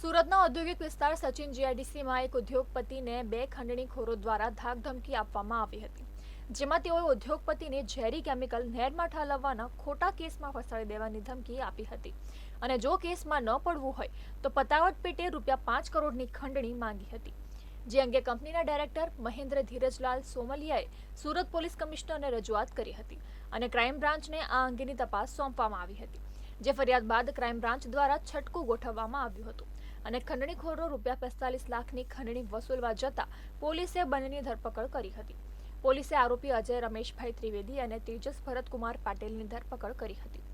સુરતના ઔદ્યોગિક વિસ્તાર સચિન જીઆઈડીસીમાં એક ઉદ્યોગપતિને બે ખંડણીખોરો દ્વારા ધાકધમકી આપવામાં આવી હતી, જેમાં તેઓએ ઉદ્યોગપતિને ઝેરી કેમિકલ નહેરમાં ઠાલવવાના ખોટા કેસમાં ફસાવી દેવાની ધમકી આપી હતી. અને જો કેસમાં ન પડવું હોય, તો પતાવટ પેટે રૂપિયા પાંચ કરોડની ખંડણી માંગી હતી. જે અંગે કંપનીના ડાયરેક્ટર મહેન્દ્ર ધીરજલાલ સોમલિયાએ સુરત પોલીસ કમિશનરને રજૂઆત કરી હતી અને ક્રાઇમ બ્રાન્ચને આ અંગેની તપાસ સોંપવામાં આવી હતી, જે ફરિયાદ બાદ ક્રાઇમ બ્રાન્ચ દ્વારા છટકું ગોઠવવામાં આવ્યું હતું. અને ખંડણીખોરો રૂપિયા પિસ્તાલીસ લાખની ખંડણી વસૂલવા જતા પોલીસે બંનેની ધરપકડ કરી હતી. પોલીસે આરોપી અજય રમેશભાઈ ત્રિવેદી અને તેજસ ભરતકુમાર પાટેલની ધરપકડ કરી હતી.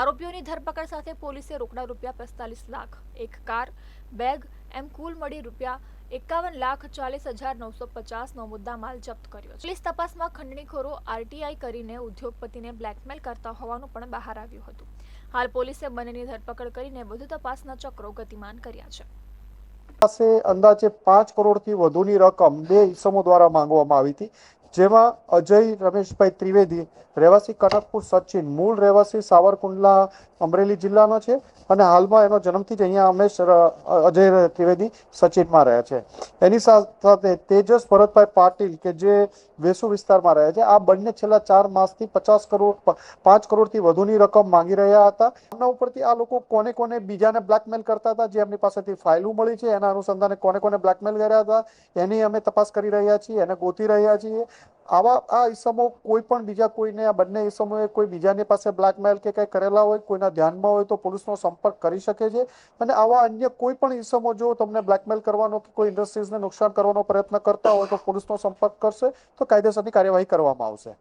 આરોપીઓની ધરપકડ સાથે પોલીસે રોકડા રૂપિયા પિસ્તાલીસ લાખ, એક કાર, બેગ, એમ કુલ મળી રૂપિયા એકાવન લાખ ચાલીસ હજાર નવસો પચાસનો મુદ્દામાલ જપ્ત કર્યો પોલીસ તપાસમાં ખંડણીખોરો આરટીઆઈ કરીને ઉદ્યોગપતિને બ્લેકમેલ કરતા હોવાનું પણ બહાર આવ્યું હતું. હાલ પોલીસે બંનેની ધરપકડ કરીને વધુ તપાસના ચક્રો ગતિમાન કર્યા છે. પાસે અંદાજે પાંચ કરોડથી વધુની રકમ બે ઇસમો દ્વારા માંગવામાં આવી હતી. જેમાં અજય, રમેશભાઈ ત્રિવેદી, રહેવાસી કનકપુર સચિન, મૂળ રહેવાસી સાવરકુંડલા, અમરેલી જિલ્લાનો છે. અને હાલમાં એનો જન્મથી જ અહીંયા અમેશ અજય ત્રિવેદી સચિનમાં રહે છે. એની સાથે તેજસ ભરતભાઈ પાટીલ કે જે વેસુ વિસ્તારમાં રહે છે, આ બંને છેલ્લા ચાર માસથી પચાસ કરોડ પાંચ કરોડથી વધુની રકમ માંગી રહ્યા હતા. એમના ઉપરથી આ લોકો કોને કોને બીજાને બ્લેકમેલ કરતા હતા, જે એમની પાસેથી ફાઇલો મળી છે, એના અનુસંધાને કોને કોને બ્લેકમેલ કર્યા હતા, એની અમે તપાસ કરી રહ્યા છીએ, એને ગોતી રહ્યા છીએ. આવા આ ઈસમો કોઈ પણ બીજા કોઈને, આ બંને ઈસમોએ કોઈ બીજાની પાસે બ્લેકમેલ કે કંઈ કરેલા હોય, કોઈના ધ્યાનમાં હોય તો પોલીસનો સંપર્ક કરી શકે છે. અને આવા અન્ય કોઈ પણ ઈસમો જો તમને બ્લેકમેલ કરવાનો કે કોઈ ઇન્ડસ્ટ્રીઝને નુકસાન કરવાનો પ્રયત્ન કરતા હોય તો પોલીસનો સંપર્ક કરશે તો કાયદેસરની કાર્યવાહી કરવામાં આવશે.